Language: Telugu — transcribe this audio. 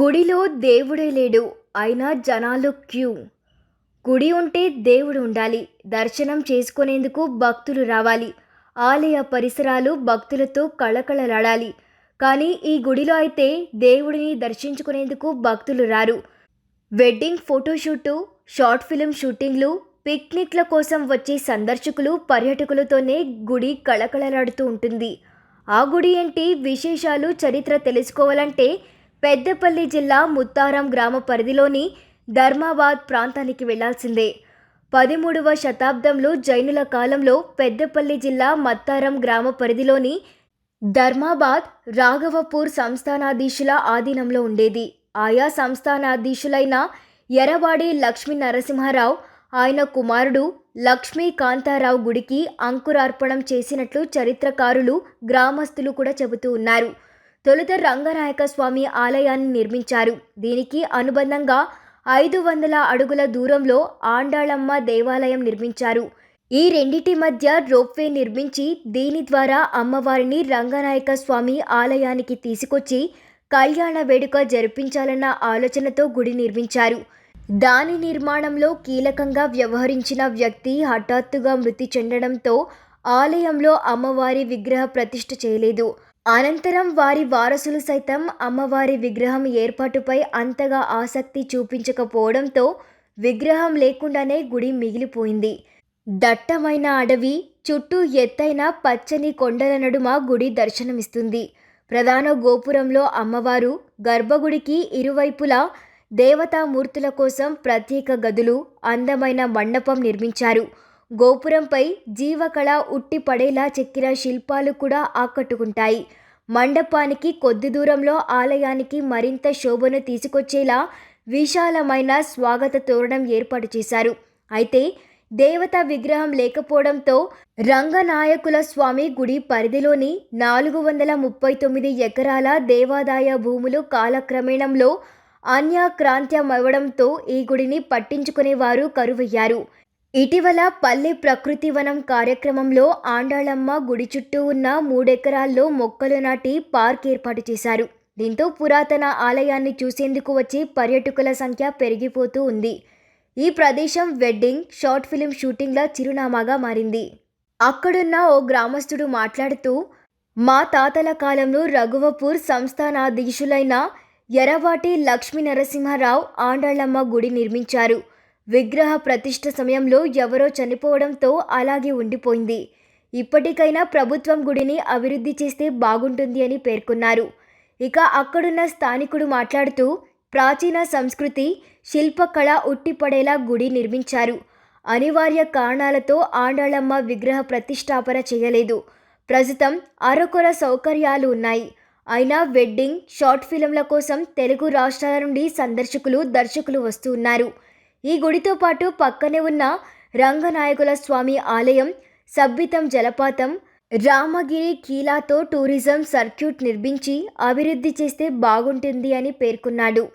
గుడిలో దేవుడే లేడు అయినా జనాలు క్యూ. గుడి ఉంటే దేవుడు ఉండాలి. దర్శనం చేసుకునేందుకు భక్తులు రావాలి. ఆలయ పరిసరాలు భక్తులతో కళకళలాడాలి. కానీ ఈ గుడిలో అయితే దేవుడిని దర్శించుకునేందుకు భక్తులు రారు. వెడ్డింగ్ ఫోటోషూటు షార్ట్ ఫిల్మ్ షూటింగ్లు పిక్నిక్ల కోసం వచ్చే సందర్శకులు పర్యాటకులతోనే గుడి కళకళలాడుతూ ఉంటుంది. ఆ గుడి ఏంటి? విశేషాలు చరిత్ర తెలుసుకోవాలంటే పెద్దపల్లి జిల్లా ముత్తారం గ్రామ పరిధిలోని ధర్మాబాద్ ప్రాంతానికి వెళ్ళాల్సిందే. పదమూడవ శతాబ్దంలో జైనుల కాలంలో పెద్దపల్లి జిల్లా మత్తారం గ్రామ పరిధిలోని ధర్మాబాద్ రాఘవపూర్ సంస్థానాధీశుల ఆధీనంలో ఉండేది. ఆయా సంస్థానాధీశులైన ఎరవాడి లక్ష్మీ నరసింహారావు ఆయన కుమారుడు లక్ష్మీ కాంతారావు గుడికి అంకురార్పణం చేసినట్లు చరిత్రకారులు గ్రామస్తులు కూడా చెబుతూ ఉన్నారు. తొలుత రంగనాయక స్వామి ఆలయాన్ని నిర్మించారు. దీనికి అనుబంధంగా ఐదు వందల అడుగుల దూరంలో ఆండాళమ్మ దేవాలయం నిర్మించారు. ఈ రెండిటి మధ్య రోప్వే నిర్మించి దీని ద్వారా అమ్మవారిని రంగనాయక స్వామి ఆలయానికి తీసుకొచ్చి కళ్యాణ వేడుక జరిపించాలన్న ఆలోచనతో గుడి నిర్మించారు. దాని నిర్మాణంలో కీలకంగా వ్యవహరించిన వ్యక్తి హఠాత్తుగా మృతి చెందడంతో ఆలయంలో అమ్మవారి విగ్రహ ప్రతిష్ఠ చేయలేదు. అనంతరం వారి వారసులు సైతం అమ్మవారి విగ్రహం ఏర్పాటుపై అంతగా ఆసక్తి చూపించకపోవడంతో విగ్రహం లేకుండానే గుడి మిగిలిపోయింది. దట్టమైన అడవి చుట్టూ ఎత్తైన పచ్చని కొండల నడుమ గుడి దర్శనమిస్తుంది. ప్రధాన గోపురంలో అమ్మవారు గర్భగుడికి ఇరువైపులా దేవతామూర్తుల కోసం ప్రత్యేక గదులు అందమైన మండపం నిర్మించారు. గోపురంపై జీవకళ ఉట్టిపడేలా చెక్కిన శిల్పాలు కూడా ఆకట్టుకుంటాయి. మండపానికి కొద్ది దూరంలో ఆలయానికి మరింత శోభను తీసుకొచ్చేలా విశాలమైన స్వాగత తోరణం ఏర్పాటు చేశారు. అయితే దేవత విగ్రహం లేకపోవడంతో రంగనాయకుల స్వామి గుడి పరిధిలోని నాలుగు వందల ముప్పై తొమ్మిది ఎకరాల దేవాదాయ భూములు కాలక్రమేణంలో అన్యాక్రాంత్యమవ్వడంతో ఈ గుడిని పట్టించుకునేవారు కరువయ్యారు. ఇటీవల పల్లె ప్రకృతి వనం కార్యక్రమంలో ఆండాళమ్మ గుడి చుట్టూ ఉన్న మూడెకరాల్లో మొక్కలు నాటి పార్క్ ఏర్పాటు చేశారు. దీంతో పురాతన ఆలయాన్ని చూసేందుకు వచ్చే పర్యాటకుల సంఖ్య పెరిగిపోతూ ఉంది. ఈ ప్రదేశం వెడ్డింగ్ షార్ట్ ఫిల్మ్ షూటింగ్ల చిరునామాగా మారింది. అక్కడున్న ఓ గ్రామస్తుడు మాట్లాడుతూ మా తాతల కాలంలో రఘువపూర్ సంస్థానాధీశులైన ఎరవాటి లక్ష్మీ నరసింహారావు ఆండాళ్ళమ్మ గుడి నిర్మించారు. విగ్రహ ప్రతిష్ఠ సమయంలో ఎవరో చనిపోవడంతో అలాగే ఉండిపోయింది. ఇప్పటికైనా ప్రభుత్వం గుడిని అభివృద్ధి చేస్తే బాగుంటుంది అని పేర్కొన్నారు. ఇక అక్కడున్న స్థానికుడు మాట్లాడుతూ ప్రాచీన సంస్కృతి శిల్పకళ ఉట్టిపడేలా గుడి నిర్మించారు. అనివార్య కారణాలతో ఆండాళమ్మ విగ్రహ ప్రతిష్టాపన చేయలేదు. ప్రస్తుతం అరకొర సౌకర్యాలు ఉన్నాయి. అయినా వెడ్డింగ్ షార్ట్ ఫిల్మ్ల కోసం తెలుగు రాష్ట్రాల నుండి సందర్శకులు దర్శకులు వస్తూ ఉన్నారు. ఈ గుడితో పాటు పక్కనే ఉన్న రంగనాయకుల స్వామి ఆలయం సబ్బితం జలపాతం రామగిరి కీలాతో టూరిజం సర్క్యూట్ నిర్మించి అభివృద్ధి చేస్తే బాగుంటుంది అని పేర్కొన్నాడు.